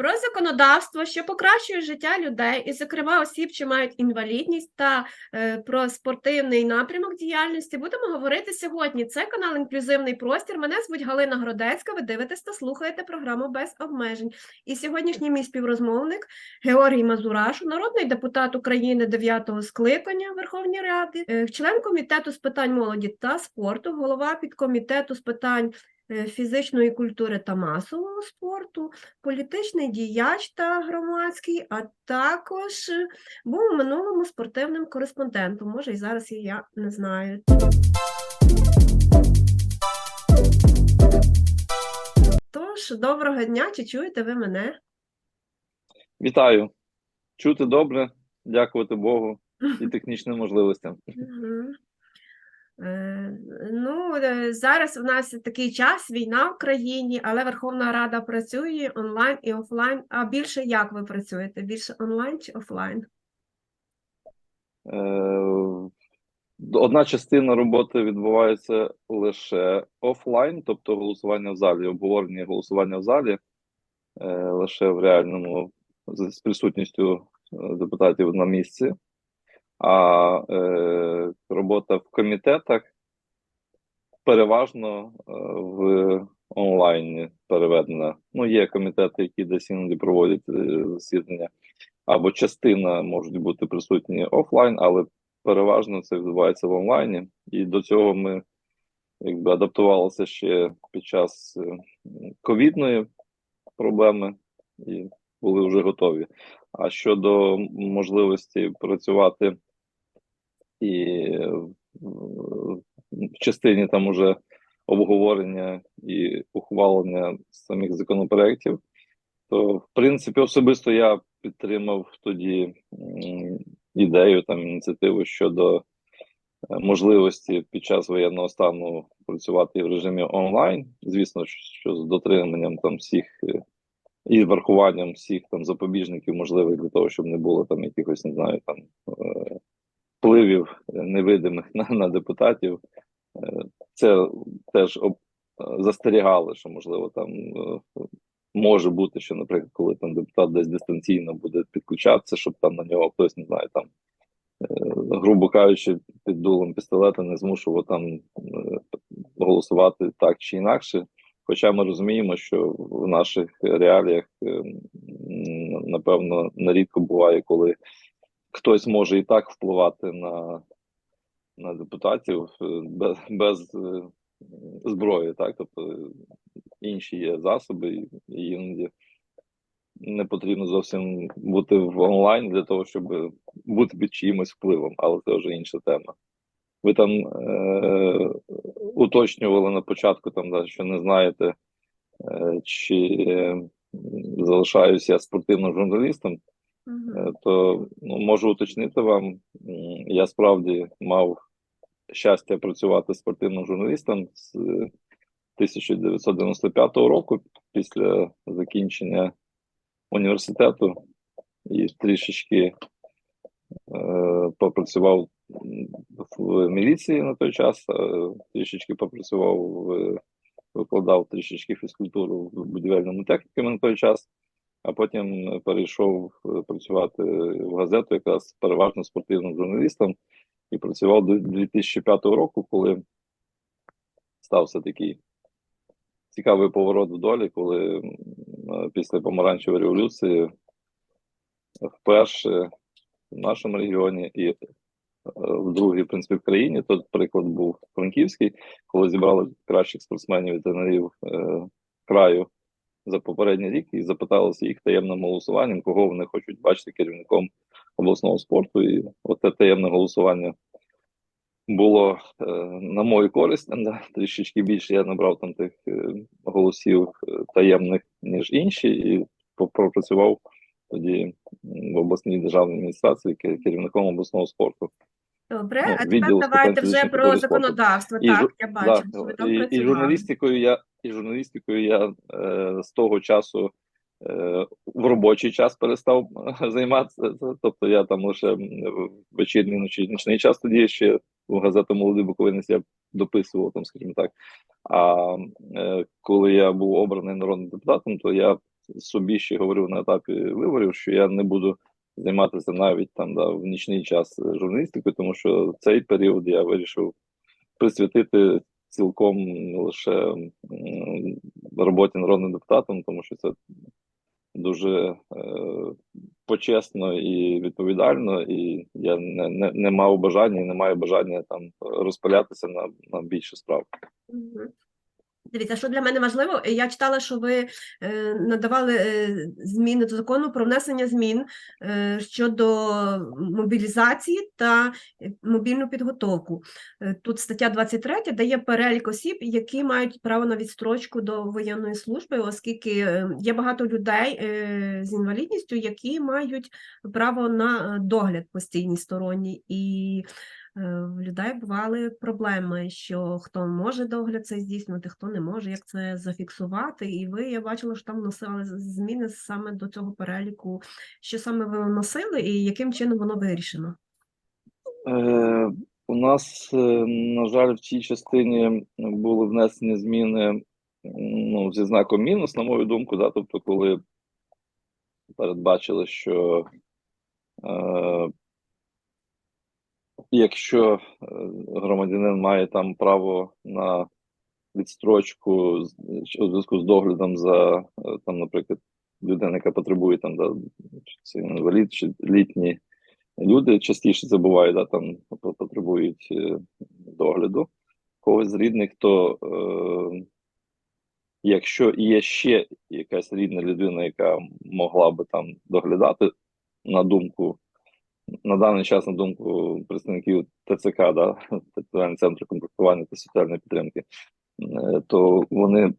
про законодавство, що покращує життя людей, і, зокрема, осіб, що мають інвалідність, та е, про спортивний напрямок діяльності, будемо говорити сьогодні. Це канал Інклюзивний простір. Мене звуть Галина Гродецька. Ви дивитесь та слухаєте програму без обмежень. І сьогоднішній мій співрозмовник Георгій Мазурашу, народний депутат України 9-го скликання Верховної Ради, е, член комітету з питань молоді та спорту, голова підкомітету з питань фізичної культури та масового спорту, політичний діяч та громадський, а також е, був у минулому спортивним кореспондентом. Може, і зараз я не знаю. Тож, доброго дня, чи чуєте ви мене? Вітаю. Чути добре, дякувати Богу і технічним можливостям. Е, Ну, е, зараз у нас такий час, війна в країні, але Верховна Рада працює онлайн і офлайн. А більше як ви працюєте? Більше онлайн чи офлайн? Е, Одна частина роботи відбувається лише офлайн, тобто голосування в залі, обговорення голосування в залі лише в реальному з присутністю депутатів на місці. А е, робота в комітетах переважно е, в онлайні переведена. Ну, є комітети, які десь іноді проводять е, засідання, або частина можуть бути присутні офлайн, але переважно це відбувається в онлайні. І до цього ми якби адаптувалися ще під час е, ковідної проблеми і були вже готові. А щодо можливості працювати і е, в частині там уже обговорення і ухвалення самих законопроєктів, то в принципі особисто я підтримав тоді ідею там ініціативу щодо е, можливості під час воєнного стану працювати в режимі онлайн. Звісно, що з дотриманням там всіх е, і врахуванням всіх там запобіжників можливих для того, щоб не було там якихось, не знаю, там впливів невидимих на, на депутатів. Е, Це теж об, е, застерігали, що можливо там е, може бути, що, наприклад, коли там депутат десь дистанційно буде підключатися, щоб там на нього хтось не знає, там грубо кажучи, під дулом пістолета не змушував там голосувати так чи інакше. Хоча ми розуміємо, що в наших реаліях е, напевно нерідко буває, коли хтось може і так впливати на, на депутатів е, без, без зброї, так тобто інші є засоби, і іноді не потрібно зовсім бути в онлайн для того, щоб бути під чиїмось впливом, але це вже інша тема. Ви там е, уточнювали на початку, там, да, що не знаєте, е, чи е, залишаюся я спортивним журналістом. Е, то ну, можу уточнити вам, я справді мав щастя працювати спортивним журналістом з е, 1995 року після закінчення університету і трішечки е, попрацював в міліції на той час, е, трішечки попрацював викладав трішечки фізкультуру в будівельному технікумі на той час а потім перейшов е, працювати в газету, якраз переважно спортивним журналістом, і працював до 2005 року, коли стався такий цікавий поворот в долі, коли е, після помаранчевої революції вперше в нашому регіоні і е, вдруге, в принципі, в країні, тут приклад був Франківський, коли зібрали кращих спортсменів і тренерів е, краю за попередній рік і запиталися їх таємним голосуванням, кого вони хочуть бачити керівником обласного спорту. І от те таємне голосування було е, на мою користь. Да, трішечки більше я набрав там тих е, голосів е, таємних, ніж інші, і пропрацював тоді в обласній державній адміністрації керівником обласного спорту. Добре, Ну, а тепер давайте вже про законодавство. І Так, я бачу, Да, що ви там і, і журналістикою я і журналістикою я е, з того часу е, в робочий час перестав е, займатися. Тобто я там лише вечірній ночі нічний час тоді ще в газету Молодий Буковинець я дописував там, скажімо так. А е, коли я був обраний народним депутатом, то я собі ще говорив на етапі виборів, що я не буду займатися навіть там да, в нічний час журналістикою, тому що цей період я вирішив присвятити цілком лише роботі народним депутатом, тому що це дуже е, почесно і відповідально, і я не, не, не мав бажання і не маю бажання там розпалятися на, на більше справ. Дивіться, що для мене важливо, я читала, що ви е, надавали е, зміни до закону про внесення змін е, щодо мобілізації та мобільну підготовку. Тут стаття 23 дає перелік осіб, які мають право на відстрочку до воєнної служби, оскільки є багато людей з інвалідністю, які мають право на догляд постійній сторонній. І В людей бували проблеми, що хто може догляд цей здійснювати, хто не може, як це зафіксувати. І ви, я бачила, що там вносили зміни саме до цього переліку. Що саме ви вносили і яким чином воно вирішено? Е, у нас, е, на жаль, в цій частині були внесені зміни ну, зі знаком мінус, на мою думку, да, тобто, коли передбачили, що е, якщо е, громадянин має там право на відстрочку у зв'язку з доглядом за е, там, наприклад, людина, яка потребує там, да, чи інвалід, чи літні люди частіше це да, там потребують е, догляду когось з рідних, то е, якщо є ще якась рідна людина, яка могла би там доглядати, на думку, на даний час, на думку представників ТЦК, да, Територіального центру комплектування та соціальної підтримки, е, то вони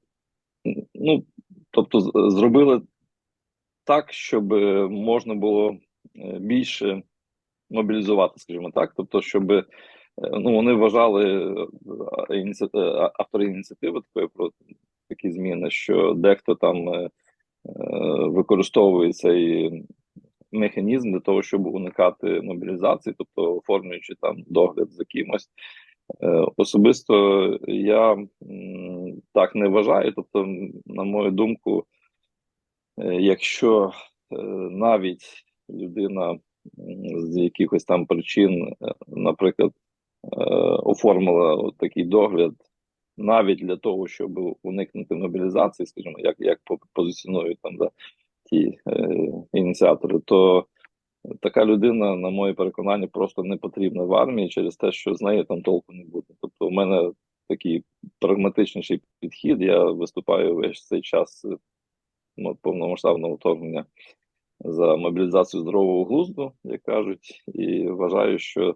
ну, тобто, зробили так, щоб можна було е, більше мобілізувати, скажімо так. Тобто, щоб е, ну, вони вважали автори ініціативи такої про такі зміни, що дехто там використовує цей механізм для того, щоб уникати мобілізації, тобто оформлюючи там догляд за кимось. Е, Особисто я так не вважаю. Тобто, на мою думку, е, якщо е, навіть людина з якихось там причин, наприклад, оформила такий догляд, навіть для того, щоб уникнути мобілізації, скажімо, як, як по- позиціонують там да, ті е, ініціатори, то така людина, на моє переконання, просто не потрібна в армії через те, що з нею там толку не буде. Тобто, у мене такий прагматичніший підхід. Я виступаю весь цей час е, ну, повномасштабного вторгнення за мобілізацію здорового глузду, як кажуть, і вважаю, що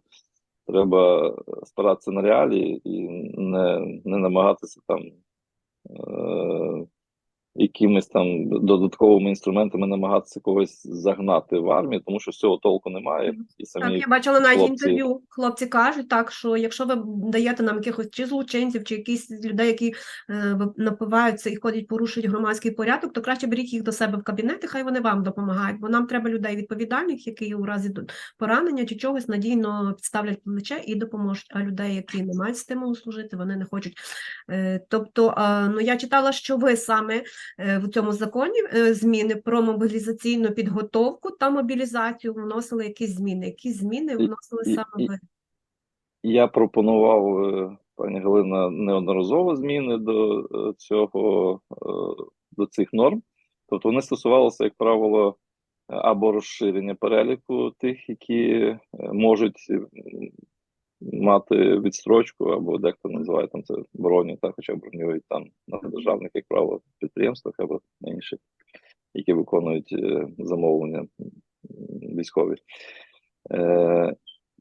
треба спиратися на реалії і не, не намагатися там е, якимись там додатковими інструментами намагатися когось загнати в армію, тому що з цього толку немає. І самі Так, я бачила навіть хлопці- інтерв'ю. Хлопці кажуть так, що якщо ви даєте нам якихось чи злочинців, чи якісь людей, які е, напиваються і ходять, порушують громадський порядок, то краще беріть їх до себе в кабінет, і хай вони вам допомагають. Бо нам треба людей відповідальних, які у разі поранення чи чогось надійно підставлять плече і допоможуть. А людей, які не мають стимулу служити, вони не хочуть. Е, Тобто, е, ну я читала, що ви саме в цьому законі е, зміни про мобілізаційну підготовку та мобілізацію вносили якісь зміни. Які зміни вносили саме ви? Я пропонував е, пані Галина неодноразово зміни до е, цього е, до цих норм. Тобто вони стосувалися, як правило, або розширення переліку тих, які е, можуть мати відстрочку, або дехто називає там це броню, так, хоча бронюють там на державних, як правило, підприємствах або на інших, які виконують е, замовлення військові. Е,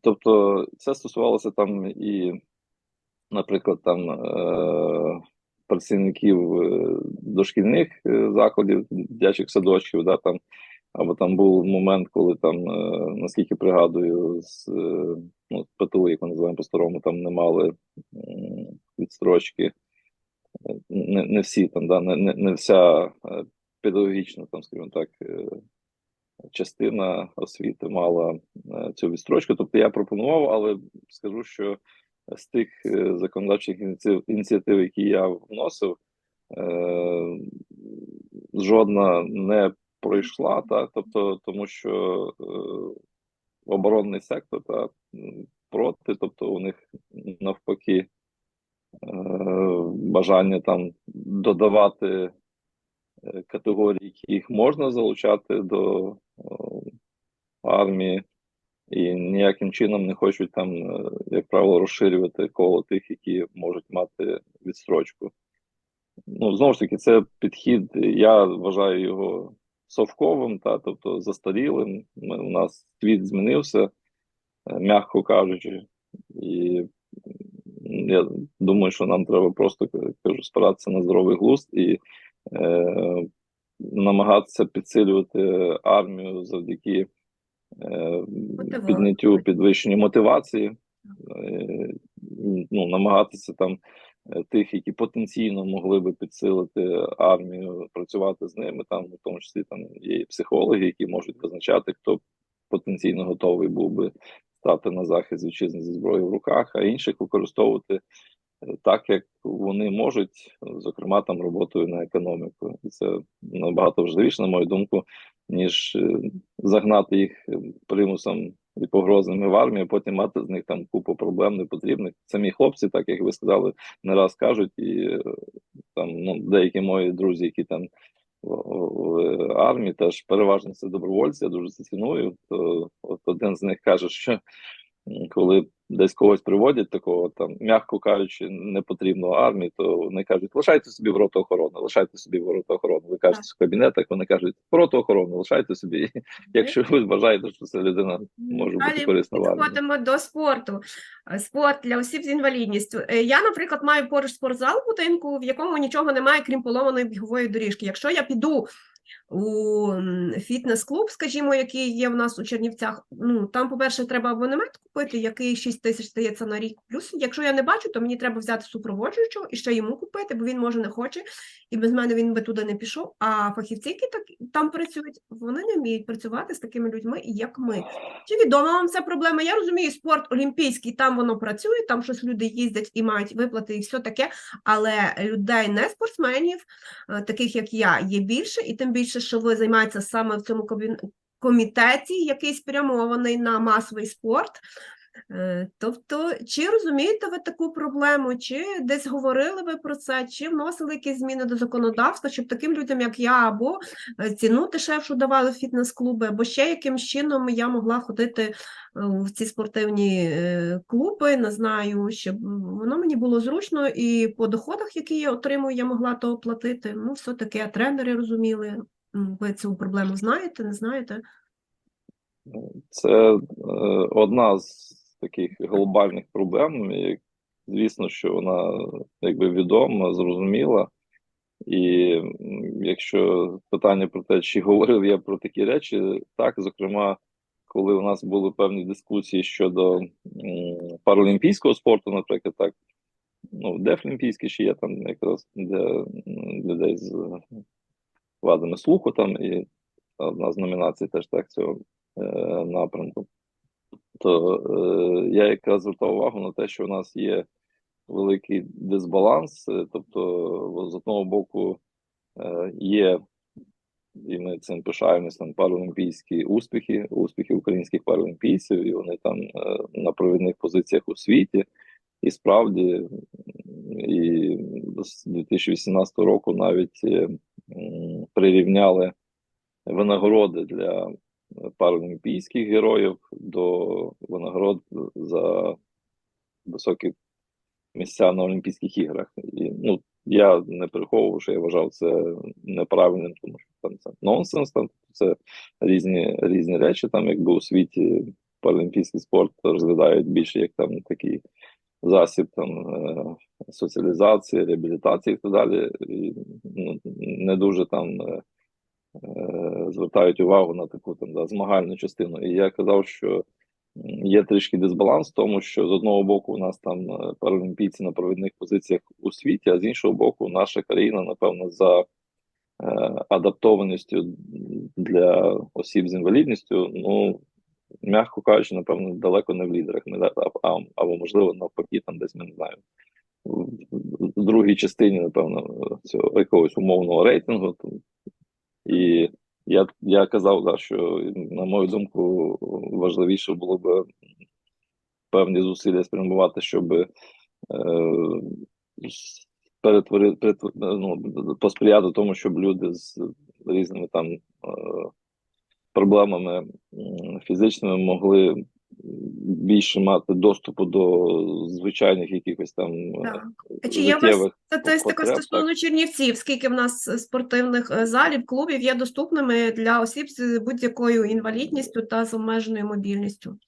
Тобто це стосувалося там і, наприклад, там е, працівників е, дошкільних е, закладів, дитячих садочків, да, там, або там був момент, коли там, е, наскільки пригадую, з е, ну, ПТУ, як ми називаємо по-старому, там не мали відстрочки. Не, не всі там, да, не, не, вся е, педагогічна, там, скажімо так, частина освіти мала цю відстрочку. Тобто я пропонував, але скажу, що з тих законодавчих ініціатив, які я вносив, жодна не пройшла, та тобто, тому що е, оборонний сектор та проти, тобто у них навпаки е, бажання там додавати е, категорії, яких можна залучати до е, армії, і ніяким чином не хочуть там, е, як правило, розширювати коло тих, які можуть мати відстрочку. Ну, знову ж таки, це підхід, я вважаю його совковим, та, тобто застарілим. Ми, у нас світ змінився, е, м'яко кажучи, і я думаю, що нам треба просто кажу, спиратися на здоровий глузд і е, намагатися підсилювати армію завдяки е, підняттю підвищенню мотивації, е, ну, намагатися там тих, які потенційно могли би підсилити армію, працювати з ними. Там, в тому числі, там є психологи, які можуть визначати, хто потенційно готовий був би стати на захист вітчизни зі зброєю в руках, а інших використовувати е, так, як вони можуть, зокрема там роботою на економіку. І це набагато важливіше, на мою думку, ніж е, загнати їх е, примусом і погрозами в армію, потім мати з них там купу проблем непотрібних. Самі хлопці, так як ви сказали, не раз кажуть, і е, там ну, деякі мої друзі, які там в, армії, теж переважно це добровольці, я дуже це ціную. То от один з них каже, що коли десь когось приводять такого там, м'яко кажучи, непотрібного армії, то вони кажуть, лишайте собі в роту охорони, лишайте собі в роту охорони. Ви кажете в кабінетах, вони кажуть, в роту охорони, лишайте собі, якщо ви вважаєте, що це людина може бути корисна в армії. підходимо до спорту. Спорт для осіб з інвалідністю. Е, Я, наприклад, маю поруч спортзал в будинку, в якому нічого немає, крім поломаної бігової доріжки. Якщо я піду у фітнес-клуб, скажімо, який є в нас у Чернівцях, ну там, по-перше, треба абонемент купити, який 6 тисяч стається на рік. Плюс, якщо я не бачу, то мені треба взяти супроводжуючого і ще йому купити, бо він може не хоче, і без мене він би туди не пішов. А фахівці, які так там працюють, вони не вміють працювати з такими людьми, як ми. Чи відома вам ця проблема? Я розумію, спорт олімпійський, там воно працює, там щось люди їздять і мають виплати, і все таке. Але людей не спортсменів, е, таких як я, є більше, і тим більше, що ви займаєтеся саме в цьому комітеті, який спрямований на масовий спорт. Е, Тобто, чи розумієте ви таку проблему, чи десь говорили ви про це, чи вносили якісь зміни до законодавства, щоб таким людям, як я, або е, ціну дешевшу давали фітнес-клуби, або ще яким чином я могла ходити е, в ці спортивні клуби, не знаю, щоб воно мені було зручно, і по доходах, які я отримую, я могла то оплатити. Ну, все таке, тренери розуміли. Ви цю проблему знаєте, не знаєте? Це одна з таких глобальних проблем. І, звісно, що вона якби відома, зрозуміла. І якщо питання про те, чи говорив я про такі речі, так, зокрема, коли у нас були певні дискусії щодо паралімпійського спорту, наприклад, так, ну, дефлімпійський ще є там якраз для людей з вадами слуху, там і одна з номінацій теж так цього е, напрямку. То е, я якраз звертав увагу на те, що у нас є великий дисбаланс, е, тобто, з одного боку, е, є, і ми цим пишаємось там паралімпійські успіхи, успіхи українських паралімпійців, і вони там е, на провідних позиціях у світі. І справді, і з 2018 року навіть е, прирівняли винагороди для паралімпійських героїв до винагород за високі місця на Олімпійських іграх. І, ну, я не приховував, що я вважав це неправильним, тому що там це нонсенс, там це різні, різні речі. Там, якби у світі паралімпійський спорт розглядають більше як там такий засіб там е, соціалізації, реабілітації і так далі. І, ну, не дуже там. Звертають увагу на таку там да, змагальну частину. І я казав, що є трішки дисбаланс в тому, що з одного боку у нас там е, паралімпійці на провідних позиціях у світі, а з іншого боку, наша країна, напевно, за е, адаптованістю для осіб з інвалідністю, ну м'яко кажучи, напевно, далеко не в лідерах. Ми а, або можливо навпаки, там десь ми не знаємо. В другій частині, напевно, цього якогось умовного рейтингу, І я, я казав, да, що, на мою думку, важливіше було б певні зусилля спрямувати, щоб е, перетворити, ну, посприяти тому, щоб люди з різними там е, проблемами фізичними могли більше мати доступу до звичайних якихось там е, Так. Чи є у вас статистика стосовно Чернівців? Скільки в нас спортивних е, залів, клубів є доступними для осіб з будь-якою інвалідністю та з обмеженою мобільністю?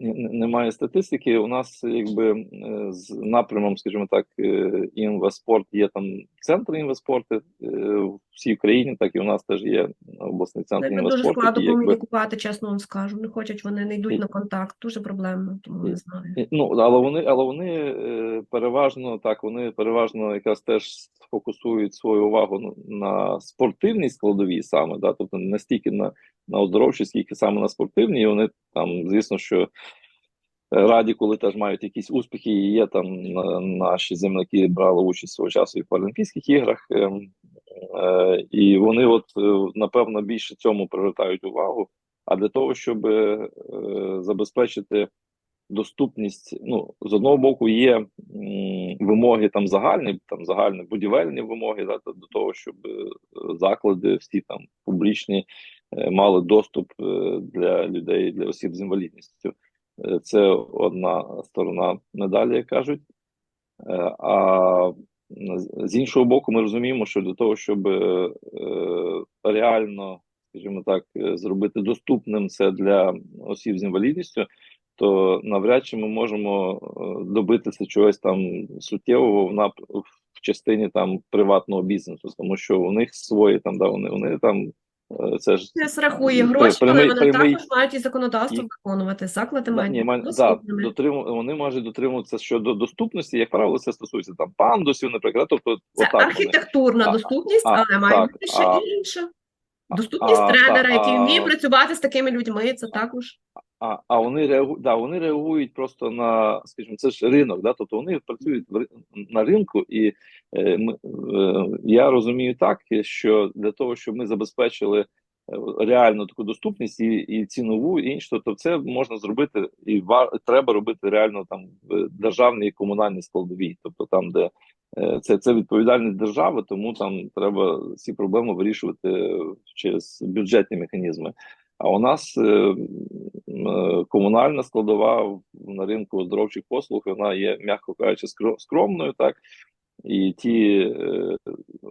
Немає статистики. У нас якби е, з напрямом, скажімо так, е, інвеспорт є там центр інвеспорту е, в всій країні, так і у нас теж є обласний центр Якби дуже інвеспорту. складно якби, комунікувати, чесно вам скажу. Не хочуть вони, не йдуть І- на контакт. Дуже проблемно, тому не знаю. Ну, але вони, але вони переважно так, вони переважно якраз теж фокусують свою увагу на- на спортивній складовій саме, да, тобто не стільки на, на оздоровчій, скільки саме на спортивній. І вони там, звісно, що е, раді, коли теж мають якісь успіхи, і є там наші земляки брали участь свого часу і в Паралімпійських іграх. ем, е, і вони, от е, напевно, більше цьому привертають увагу. А для того, щоб е, забезпечити доступність, ну з одного боку, є вимоги там загальні, там загальні будівельні вимоги, да, до того, щоб е, заклади всі там публічні е, мали доступ е, для людей, для осіб з інвалідністю. Е, Це одна сторона медалі, як кажуть. Е, А з- іншого боку, ми розуміємо, що для того, щоб е, е, реально, скажімо так, е, зробити доступним це для осіб з інвалідністю, то навряд чи ми можемо е, добитися чогось там суттєвого в нап... в частині там приватного бізнесу, тому що у них свої там, да, вони, вони там е, це ж Бізнес рахує При- гроші, але прямий- вони прямий- також мають і законодавство виконувати. Заклади Да, мають ні, да, дотриму, вони можуть дотримуватися щодо доступності. Як правило, це стосується там пандусів, наприклад. Тобто, Це отак архітектурна вони... доступність, а, але має бути ще а, інша. Доступність а, тренера, а, який а- вміє працювати з такими людьми, це також. А, а вони реагують, да, вони реагують просто на, скажімо, це ж ринок, да, тобто вони працюють на ринку, і е, ми, е, я розумію так, що для того, щоб ми забезпечили е, реальну таку доступність і, і цінову, і іншу, тобто це можна зробити і ва, треба робити реально там в державній і комунальній складовій, тобто там, де е, це, це відповідальність держави, тому там треба ці проблеми вирішувати через бюджетні механізми. А у нас е, е, комунальна складова на ринку оздоровчих послуг, вона є, м'яко кажучи, скромною, так. І ті, е,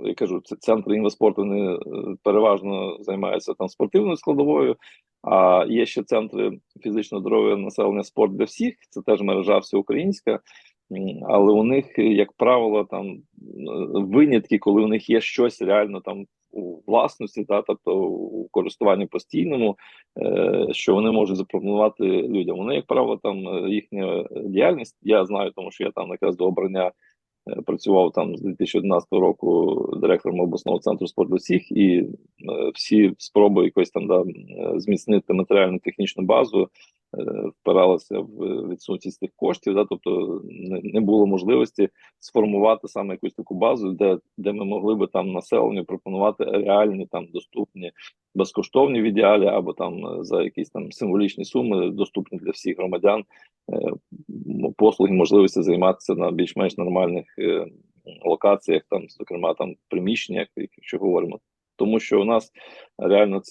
я кажу, це центри інвеспорту вони переважно займаються там спортивною складовою, а є ще центри фізичного здоров'я населення спорт для всіх, це теж мережа всеукраїнська. Але у них, як правило, там е, винятки, коли у них є щось реально там у власності, та тобто у користуванні постійному, е, що вони можуть запропонувати людям. Вони, як правило, там е, їхня діяльність. Я знаю, тому що я там якраз до обрання працював там з 2011 року директором обласного центру спорту всіх, і е, всі спроби якось там да, зміцнити матеріальну технічну базу. е, Впиралися в відсутність тих коштів, да, тобто не було можливості сформувати саме якусь таку базу, де, де ми могли би там населенню пропонувати реальні там доступні безкоштовні в ідеалі, або там е, за якісь там символічні суми доступні для всіх громадян е, послуги, можливості займатися на більш-менш нормальних е, локаціях, там, зокрема, там приміщеннях, якщо говоримо. Тому що у нас реально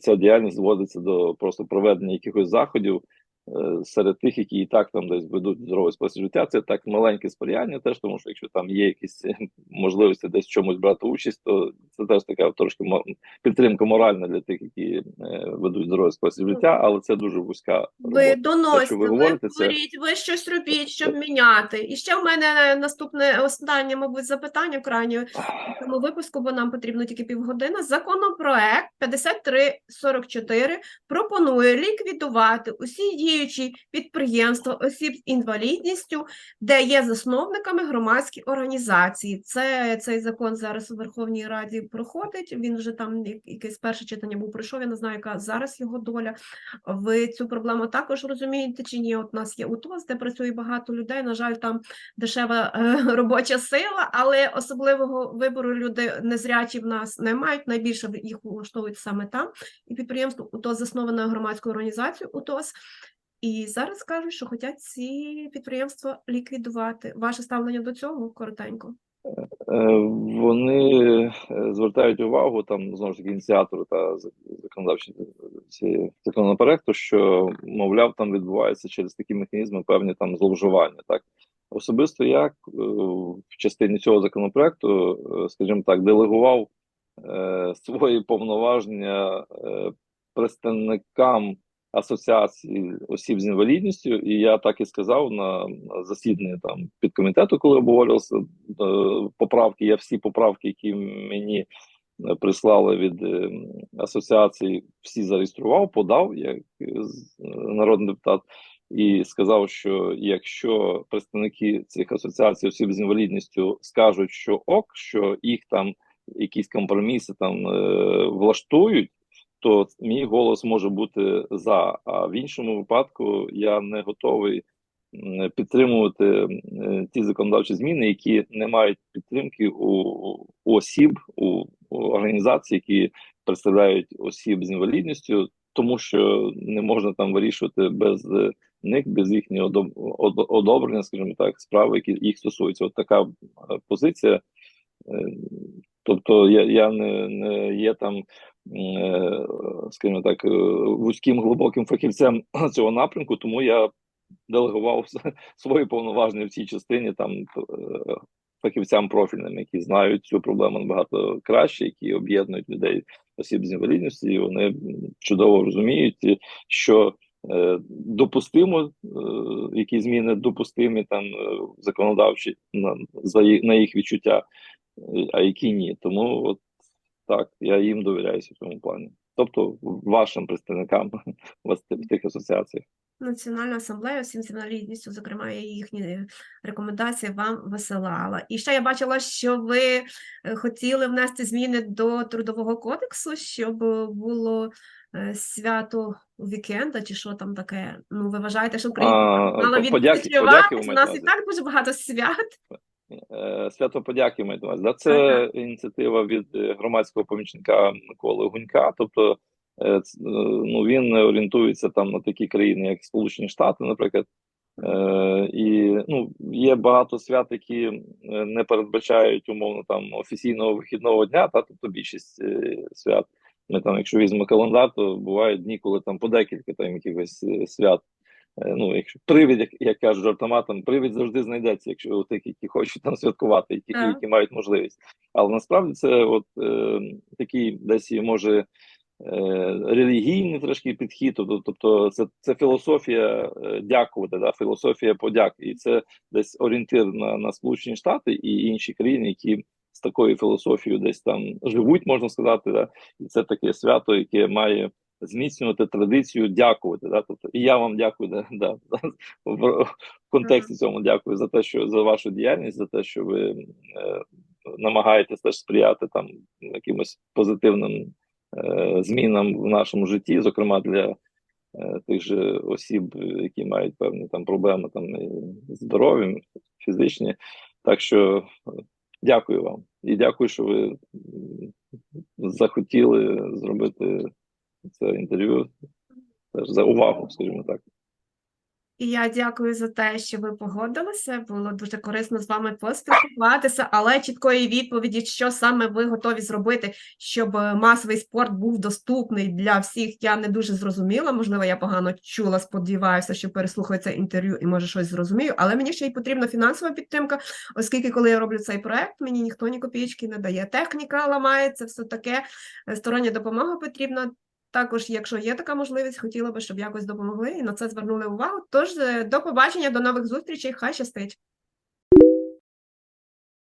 ця діяльність зводиться до просто проведення якихось заходів серед тих, які і так там десь ведуть здоровий спосіб життя. Це так маленьке сприяння, теж тому що якщо там є якісь е, можливості десь в чомусь брати участь, то це теж така трошки підтримка моральна для тих, які е, ведуть здоровий спосіб життя, але це дуже вузька Ви доносите, ви ви говорите, це- ви щось робіть, щоб міняти. І ще в мене наступне останнє, мабуть, запитання крайнє в цьому випуску, бо нам потрібно тільки півгодини. Законопроект 5344 пропонує ліквідувати усі діючі підприємства осіб з інвалідністю, де є засновниками громадські організації. Це цей закон зараз у Верховній Раді проходить. Він вже там якесь перше читання був пройшов. Я не знаю, яка зараз його доля. Ви цю проблему також розумієте чи ні? От у нас є УТОС, де працює багато людей. На жаль, там дешева е, робоча сила, але особливого вибору люди незрячі в нас не мають. Найбільше їх влаштовують саме там. І підприємство УТОС засноване громадською організацією УТОС. І зараз кажуть, що хочуть ці підприємства ліквідувати. Ваше ставлення до цього коротенько. Е, Вони е, звертають увагу там знову ж таки ініціатори та законодавчі законопроекту, що мовляв, там відбуваються через такі механізми певні там зловживання. Так особисто як е, в частині цього законопроекту, скажімо так, делегував свої повноваження представникам асоціації осіб з інвалідністю, і я так і сказав на, засіданні там підкомітету, коли обговорювалися е, поправки. Я всі поправки, які мені е, прислали від е, асоціації, всі зареєстрував, подав як народний депутат. І сказав, що якщо представники цих асоціацій осіб з інвалідністю скажуть, що ок, що їх там якісь компроміси там влаштують, то мій голос може бути за. А в іншому випадку я не готовий підтримувати ті законодавчі зміни, які не мають підтримки у, у осіб, у, у організацій, які представляють осіб з інвалідністю, тому що не можна там вирішувати без е, них, без їхнього одоб- одобрення, скажімо так, справи, які їх стосуються. От така е, позиція. Е, Тобто я, я не, не є там, скажімо так, е, вузьким глибоким фахівцем цього напрямку, тому я делегував свої повноваження в цій частині там е, фахівцям профільним, які знають цю проблему набагато краще, які об'єднують людей осіб з інвалідністю, і вони чудово розуміють, що е, допустимо, е, які зміни допустимі там е, законодавчі на, за їх- на їх відчуття а які ні. Тому от так, я їм довіряюся в цьому плані. Тобто вашим представникам в тих асоціаціях. Національна асамблея осіб з інвалідністю, зокрема, я їхні рекомендації вам висилала. І ще я бачила, що ви е, хотіли внести зміни до трудового кодексу, щоб було е, свято вікенда, чи що там таке. Ну, ви вважаєте, що Україна мала по- відпочивати? У нас і так дуже багато свят. Е, Свято подяки увазі. Да, це Ага. ініціатива від е, громадського помічника Миколи Гунька. Тобто, е, ну він орієнтується там на такі країни, як Сполучені Штати, наприклад. Е, і ну, є багато свят, які не передбачають умовно там офіційного вихідного дня, та тобто більшість е, свят. Ми там, якщо візьмемо календар, то бувають дні, коли там по декілька там якихось свят. Е, Ну, якщо привід, як, як кажуть жартоматом, привід завжди знайдеться, якщо у тих, які хочуть там святкувати, які, Так. які мають можливість. Але насправді це от е, такий десь може е, релігійний трошки підхід, тобто, це, це філософія е, дякувати, да, філософія подяки, і це десь орієнтир на, на Сполучені Штати і інші країни, які з такою філософією десь там живуть, можна сказати, да, і це таке свято, яке має зміцнювати традицію дякувати. Да, тобто, і я вам дякую, да, да, в, в контексті цьому дякую за те, що за вашу діяльність, за те, що ви е, намагаєтесь теж сприяти там якимось позитивним е, змінам в нашому житті, зокрема для е, тих же осіб, які мають певні там проблеми там здоров'ям, фізичні. Так що е, дякую вам і дякую, що ви захотіли зробити це інтерв'ю теж за увагу, скажімо так. І я дякую за те, що ви погодилися. Було дуже корисно з вами поспілкуватися, але чіткої відповіді, що саме ви готові зробити, щоб е, масовий спорт був доступний для всіх, я не дуже зрозуміла. Можливо, я погано чула. Сподіваюся, що переслухаю це інтерв'ю і може щось зрозумію. Але мені ще й потрібна фінансова підтримка, оскільки, коли я роблю цей проект, мені ніхто ні копійки не дає. Техніка ламається, все таке. Е, Стороння допомога потрібна. Також, якщо є така можливість, хотіла би, щоб якось допомогли і на це звернули увагу. Тож е, до побачення, до нових зустрічей. Хай щастить.